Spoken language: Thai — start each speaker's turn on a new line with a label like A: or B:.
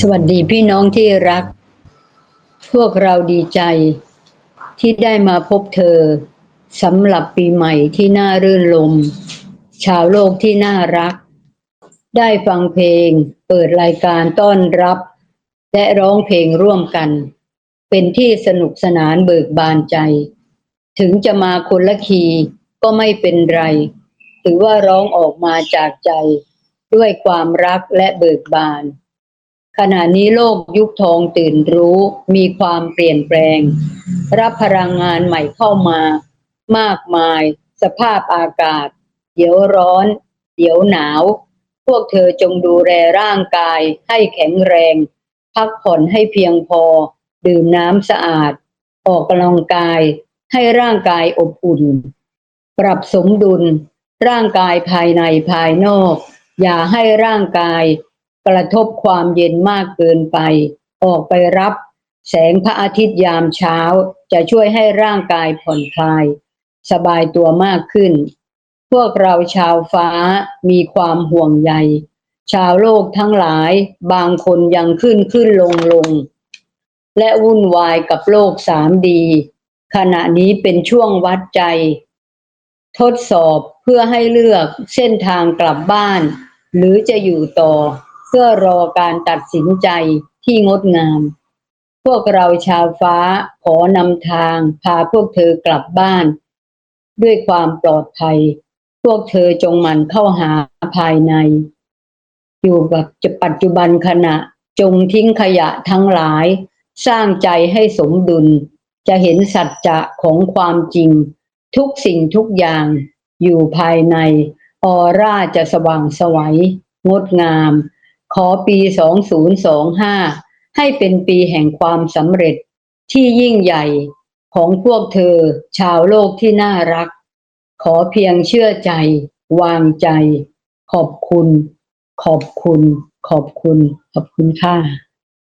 A: สวัสดีพี่น้องที่รัก พวกเราดีใจ ที่ได้มาพบเธอสำหรับปีใหม่ที่น่ารื่นรมชาวโลกที่น่ารัก ได้ฟังเพลง เปิดรายการต้อนรับ และร้องเพลงร่วมกัน เป็นที่สนุกสนานเบิกบานใจ ถึงจะมาคนละคีย์ก็ไม่เป็นไร ถือว่าร้องออกมาจากใจ ด้วยความรักและเบิกบาน ขณะนี้โลกยุคทองตื่นรู้มีความเปลี่ยนแปลง รับพลังงานใหม่เข้ามา มากมาย สภาพอากาศ เดี๋ยวร้อน เดี๋ยวหนาว พวกเธอจงดูแลร่างกายให้แข็งแรง พักผ่อนให้เพียงพอ ดื่มน้ำสะอาด ออกกำลังกายให้ร่างกายอบอุ่น ปรับสมดุล ร่างกายภายในภายนอก อย่าให้ร่างกาย กระทบความเย็นมากเกินไป ออกไปรับ แสงพระอาทิตย์ยามเช้า จะช่วยให้ร่างกายผ่อนคลาย สบายตัวมากขึ้น พวกเราชาวฟ้ามีความห่วงใย ชาวโลกทั้งหลายบางคนยังขึ้นขึ้นลงลง และวุ่นวายกับโลกสามดี ขณะนี้เป็นช่วงวัดใจ ทดสอบเพื่อให้เลือกเส้นทางกลับบ้าน หรือจะอยู่ต่อ พื่อรอการตัดสินใจที่งดงาม พวกเราชาวฟ้าขอนำทางพาพวกเธอกลับบ้าน ด้วยความปลอดภัย พวกเธอจงหมั่นเข้าหาภายใน อยู่กับปัจจุบันขณะจงทิ้งขยะทั้งหลาย สร้างใจให้สมดุล จะเห็นสัจจะของความจริง ทุกสิ่งทุกอย่างอยู่ภายใน ออร่าจะสว่างสวัยงดงาม ขอปี 2025 ให้เป็นปีแห่งความสำเร็จที่ยิ่งใหญ่ของพวกเธอชาวโลกที่น่ารัก ขอเพียงเชื่อใจ วางใจ ขอบคุณ ขอบคุณ ขอบคุณ ขอบคุณค่ะ